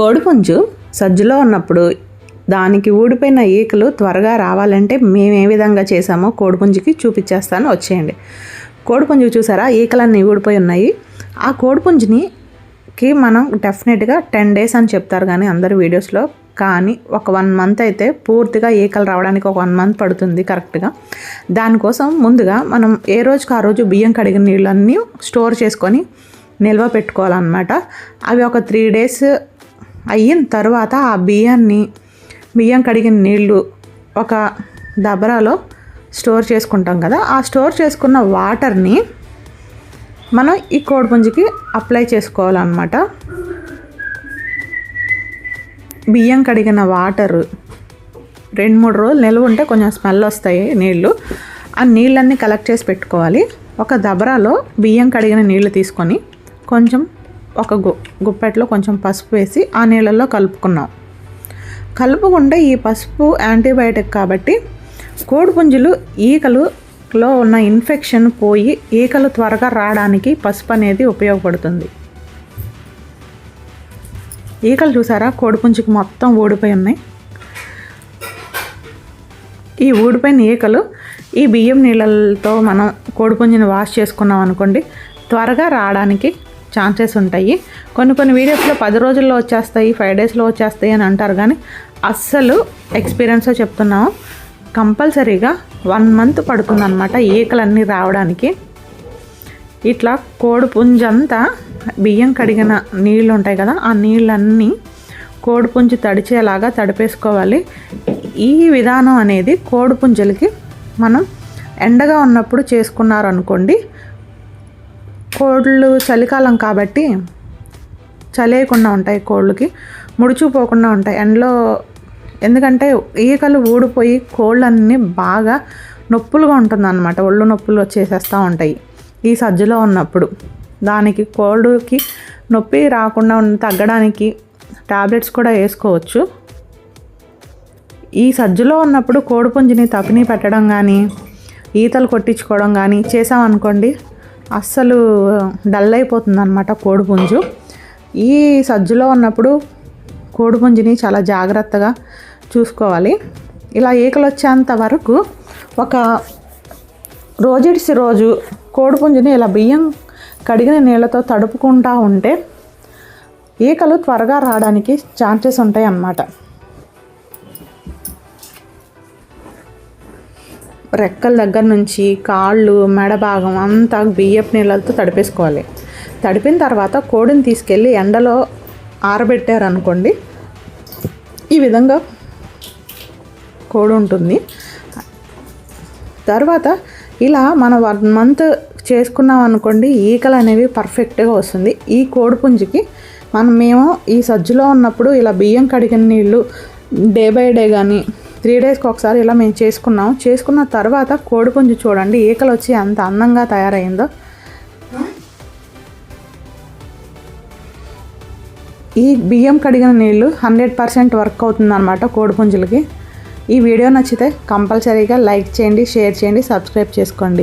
కోడిపుంజు సజ్జలో ఉన్నప్పుడు దానికి ఊడిపోయిన ఈకలు త్వరగా రావాలంటే మేము ఏ విధంగా చేసామో కోడిపుంజుకి చూపించేస్తాను. వచ్చేయండి. కోడిపుంజు చూసారా? ఈకలన్నీ ఊడిపోయి ఉన్నాయి. ఆ కోడిపుంజుని కి మనం డెఫినెట్గా టెన్ డేస్ అని చెప్తారు కానీ అందరు వీడియోస్లో. కానీ ఒక వన్ మంత్ అయితే పూర్తిగా ఈకలు రావడానికి ఒక వన్ మంత్ పడుతుంది కరెక్ట్గా. దానికోసం ముందుగా మనం ఏ రోజుకి ఆ రోజు బియ్యం కడిగిన నీళ్ళన్నీ స్టోర్ చేసుకొని నిల్వ పెట్టుకోవాలన్నమాట. అవి ఒక త్రీ డేస్ అయిన తర్వాత ఆ బియ్యాన్ని బియ్యం కడిగిన నీళ్ళు ఒక దబరాలో స్టోర్ చేసుకుంటాం కదా. ఆ స్టోర్ చేసుకున్న వాటర్ని మనం ఈ కోడిపుంజికి అప్లై చేసుకోవాలన్నమాట. బియ్యం కడిగిన వాటర్ రెండు మూడు రోజులు నిల్వ ఉంటే కొంచెం స్మెల్ వస్తాయి నీళ్ళు ఆ నీళ్ళన్నీ కలెక్ట్ చేసి పెట్టుకోవాలి. ఒక దబరాలో బియ్యం కడిగిన నీళ్ళు తీసుకొని కొంచెం ఒక గు గుప్పెట్లో కొంచెం పసుపు వేసి ఆ నీళ్ళల్లో కలుపుకున్నాం. కలుపుకుంటే ఈ పసుపు యాంటీబయాటిక్ కాబట్టి కోడిపుంజులు ఈకలులో ఉన్న ఇన్ఫెక్షన్ పోయి ఈకలు త్వరగా రావడానికి పసుపు అనేది ఉపయోగపడుతుంది. ఈకలు చూసారా? కోడిపుంజుకి మొత్తం ఊడిపోయి ఉన్నాయి. ఈ ఊడిపోయిన ఈకలు ఈ బియ్యం నీళ్ళతో మనం కోడిపుంజుని వాష్ చేసుకున్నాం అనుకోండి త్వరగా రావడానికి ఛాన్సెస్ ఉంటాయి. కొన్ని కొన్ని వీడియోస్లో పది రోజుల్లో వచ్చేస్తాయి ఫైవ్ డేస్లో వచ్చేస్తాయి అని అంటారు. కానీ అస్సలు ఎక్స్పీరియన్స్తో చెప్తున్నాము. కంపల్సరీగా వన్ మంత్ పడుతుందన్నమాట ఈకలన్నీ రావడానికి. ఇట్లా కోడి పుంజంతా బియ్యం కడిగిన నీళ్ళు ఉంటాయి కదా ఆ నీళ్ళన్నీ కోడి పుంజు తడిచేలాగా తడిపేసుకోవాలి. ఈ విధానం అనేది కోడిపుంజులకి మనం ఎండగా ఉన్నప్పుడు చేసుకున్నారనుకోండి కోళ్ళు చలికాలం కాబట్టి చలేయకుండా ఉంటాయి కోళ్ళకి ముడుచుపోకుండా ఉంటాయి. ఎండలో ఎందుకంటే ఈకలు ఊడిపోయి కోళ్ళన్నీ బాగా నొప్పులుగా ఉంటుందన్నమాట. ఒళ్ళు నొప్పులు వచ్చేసేస్తూ ఉంటాయి ఈ సజ్జలో ఉన్నప్పుడు. దానికి కోళ్ళకి నొప్పి రాకుండా ఉన్న తగ్గడానికి టాబ్లెట్స్ కూడా వేసుకోవచ్చు. ఈ సజ్జలో ఉన్నప్పుడు కోడిపుంజిని తపిని పెట్టడం కానీ ఈతలు కొట్టించుకోవడం కానీ చేసామనుకోండి అస్సలు డల్ అయిపోతుంది అనమాట కోడిపుంజు. ఈ సజ్జలో ఉన్నప్పుడు కోడిపుంజుని చాలా జాగ్రత్తగా చూసుకోవాలి. ఇలా ఈకలు వచ్చేంత వరకు ఒక రోజుడిసి రోజు కోడిపుంజుని ఇలా బియ్యం కడిగిన నీళ్ళతో తడుపుకుంటూ ఉంటే ఈకలు త్వరగా రావడానికి ఛాన్సెస్ ఉంటాయి అన్నమాట రెక్కల దగ్గర నుంచి కాళ్ళు మెడ భాగం అంతా బియ్యపు నీళ్ళతో తడిపేసుకోవాలి. తడిపిన తర్వాత కోడిని తీసుకెళ్ళి ఎండలో ఆరబెట్టారనుకోండి ఈ విధంగా కోడి ఉంటుంది. తర్వాత ఇలా మనం వన్ మంత్ చేసుకున్నాం అనుకోండి ఈకలు అనేవి పర్ఫెక్ట్గా వస్తుంది. ఈ కోడిపుంజికి మనం మేము ఈ సజ్జులో ఉన్నప్పుడు ఇలా బియ్యం కడిగిన నీళ్ళు డే బై డే కానీ త్రీ డేస్కి ఒకసారి ఇలా మేము చేసుకున్నాం. చేసుకున్న తర్వాత కోడిపుంజు చూడండి ఈకలు వచ్చి ఎంత అందంగా తయారైందో. ఈ బియ్యం కడిగిన నీళ్ళు హండ్రెడ్ పర్సెంట్ వర్క్ అవుతుందన్నమాట కోడిపుంజులకి ఈ వీడియో నచ్చితే కంపల్సరీగా లైక్ చేయండి షేర్ చేయండి సబ్స్క్రైబ్ చేసుకోండి.